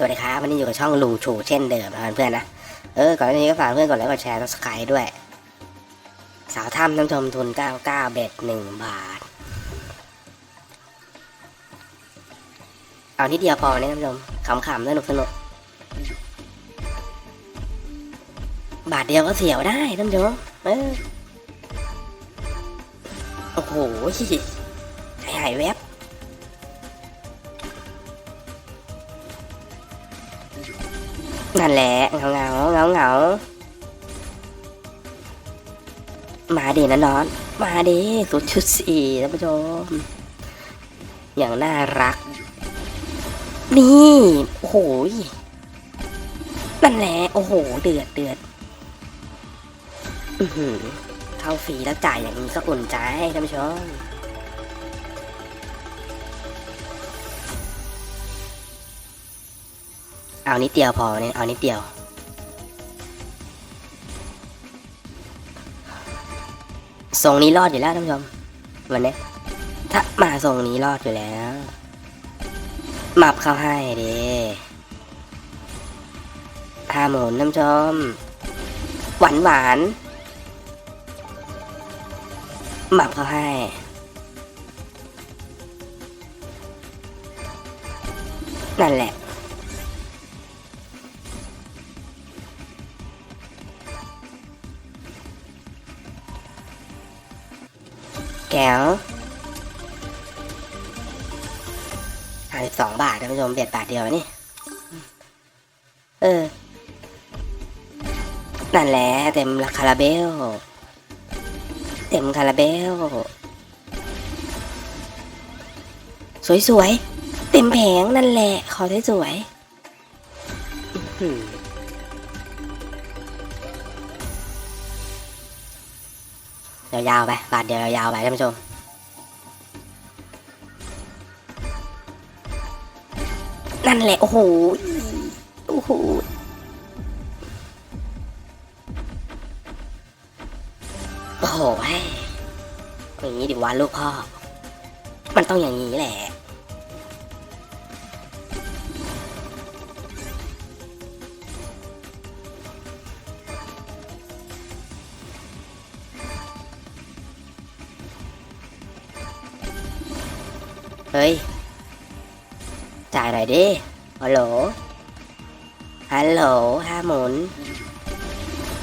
สวัสดีครับวันนี้อยู่กับช่องลุงชูเช่นเดิมนะเพื่อนๆนะ เออก่อนหน้านี้ก็ฝากเพื่อนกดไลค์กดแชร์ s ับสไครด้วย สาวถ้ำท่านชมทุน 99 เบ็ด1 บาท เอานิดเดียวพอเนี่ยท่านผู้ชมขำๆสนุกสนุกบาทเดียวก็เสียวได้ท่านผู้ชมเออโอ้โหใจหายแวบ นั่นแหละเงาเงาเงาเงามาดีนะน้อน มาดีสุดชุดสี่ท่านผู้ชม อย่างน่ารัก นี่โอ้โหนั่นแหละโอ้โห เดือดเดือดอือเข้าฟรีแล้วจ่ายอย่างนี้ก็อุ่นใจท่านผู้ชม เอานิดเดียวพอเนี่ยเอานิดเดียวทรงนี้รอดอยู่แล้วท่านผู้ชมวันนี้ถ้ามาทรงนี้รอดอยู่แล้วหมับเข้าให้ดิห้าหมุนท่านผู้ชมหวานหวานหมับเข้าให้ นั่นแหละ วห้าสิบสองบาทท่านผู้ชมเบ็ดบาทเดียวนี่ เออ นั่นแหละเต็มคาราเบล เต็มคาราเบล สวยๆ เต็มแผงนั่นแหละ ขอสวยๆ ยาวๆไปบาทเดียวยาวๆไปท่านผู้ชมนั่นแหละโอ้โหโอ้โหโอ้โหเฮ้ยอย่างนี้ดิวะลูกพ่อ มันต้องอย่างนี้แหละ ฮ้ย จ่ายหน่อยดิ ฮัลโหล ฮัลโหลห้าหมุน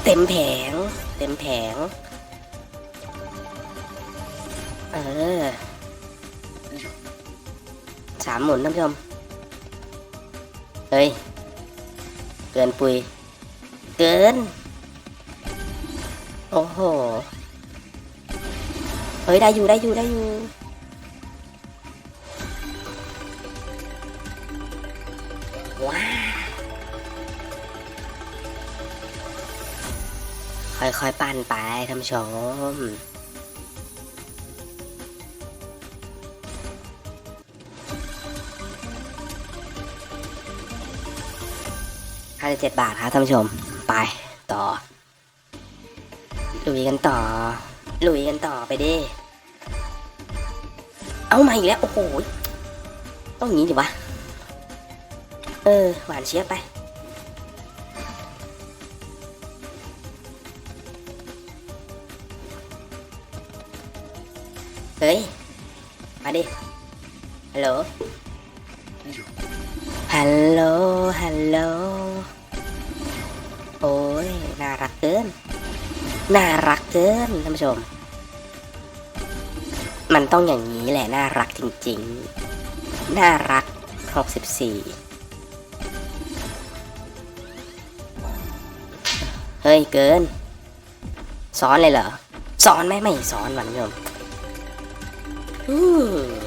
เต็มแผง เต็มแผง เออสามหมุนท่านผู้ชม เฮ้ย เกินปุย เกิน โอ้โห เฮ้ย ได้อยู่ ได้อยู่ ได้อยู่ ค่อยๆ ปั้นไปท่านผู้ชม ห้าสิบเจ็ดบาทครับท่านผู้ชม ไปต่อ ลุยกันต่อ ลุยกันต่อไปดิ เอามาอีกแล้ว โอ้โห ต้องอย่างนี้ดิวะ เออ หวานเชียบไป ฮ้ย มาดิ ฮัลโหล ฮัลโหล ฮัลโหล โอ้ย น่ารักเกิน น่ารักเกินท่านผู้ชม มันต้องอย่างนี้แหละ น่ารักจริงๆ น่ารัก 64เฮ้ย เกินซ้อนเลยเหรอซ้อนไหมไม่ซ้อนวันผู้ชม อืม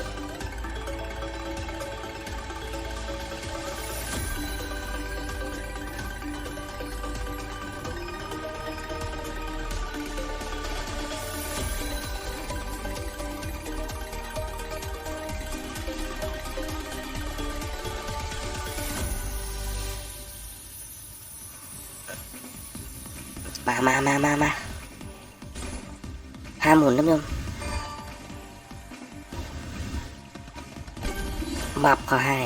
มามามามา มาห้าหมุนท่านผู้ชมมับเขาให้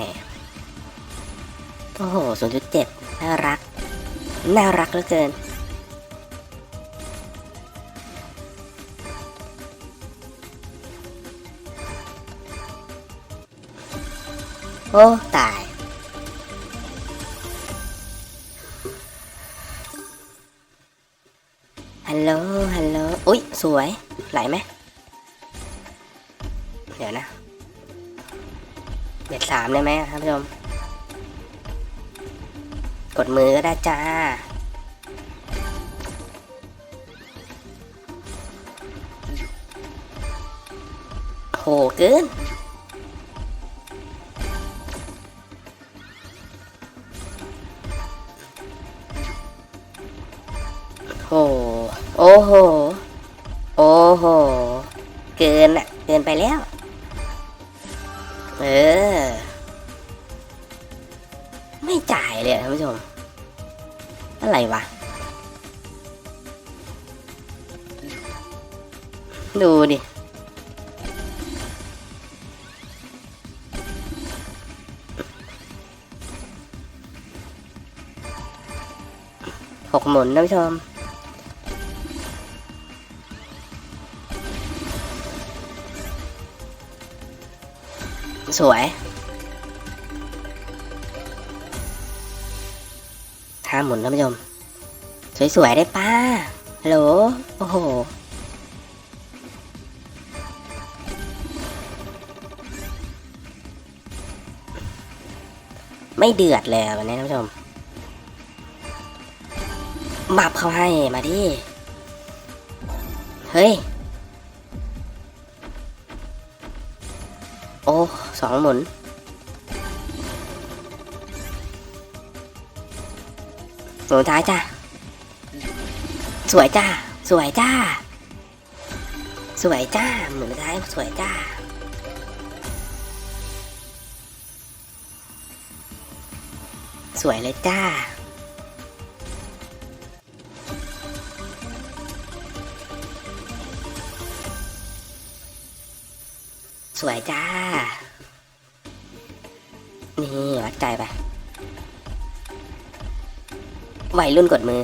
โอ้โหศูนย์จุดเจ็ดน่ารัก น่ารักเหลือเกิน โอ้ ตาย ฮัลโหล ฮัลโหล อุ๊ยสวย ไหลไหม เดี๋ยวนะ บ็ดสามได้ไหมท่านผู้ชม กดมือก็ได้จ้า โหเกินโหโอ้โห โอ้โห เกินอะเกินไปแล้ว เออ ไม่จ่ายเลยท่านผู้ชม อะไรวะ ดูดิหกหมุนท่านผู้ชมสวย ห้าหมุนท่านผู้ชม สวยๆได้ป้าฮัลโหลโอ้โหไม่เดือดเลยวันนี้ท่านผู้ชมมับเขาให้มาดิ เฮ้ย โอ้สองหมุน มุนท้ายจ้าสวยจ้าสวยจ้า สวยจ้าหมุนท้ายสวยจ้าสวยเลยจ้า สวยจ้า นี่วัดใจไป วัยรุ่นกดมือ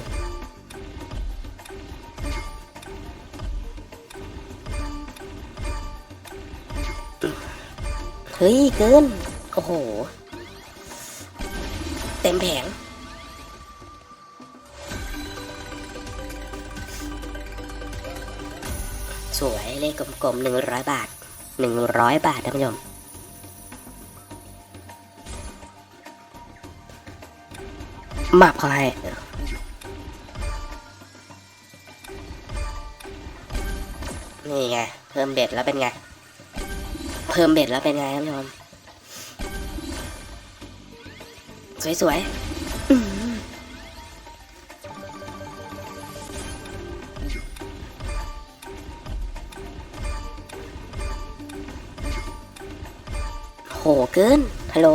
เฮ้ย เกิน โอ้โห เต็มแผงสวยเลขกลมๆหนึ่งร้อยบาทหนึ่งร้อยบาทท่านผู้ชม มับเขาให้นี่ไง เพิ่มเบ็ดแล้วเป็นไง เพิ่มเบ็ดแล้วเป็นไงท่านผู้ชมสวยๆอื้อหือโหเกินฮัลโหล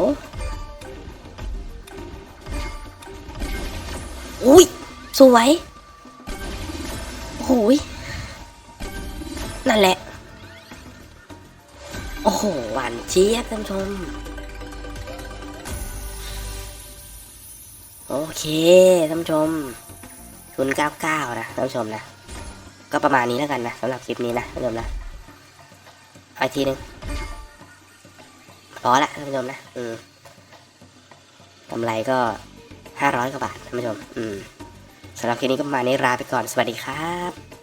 สวยโอ้ยนั่นแหละ โอ้โห หวานเจี๊ยบท่านชม โอเคท่านชมศูนย์เก้าเก้านะท่านชมนะ ก็ประมาณนี้แล้วกันนะสำหรับคลิปนี้นะท่านชมนะอีกทีหนึ่งพอละท่านผู้ชมนะ อืมกำไรก็ห้าร้อยกว่าบาทท่านผู้ชม อืม สำหรับคลิปนี้ก็ประมาณนี้ลาไปก่อนสวัสดีครับ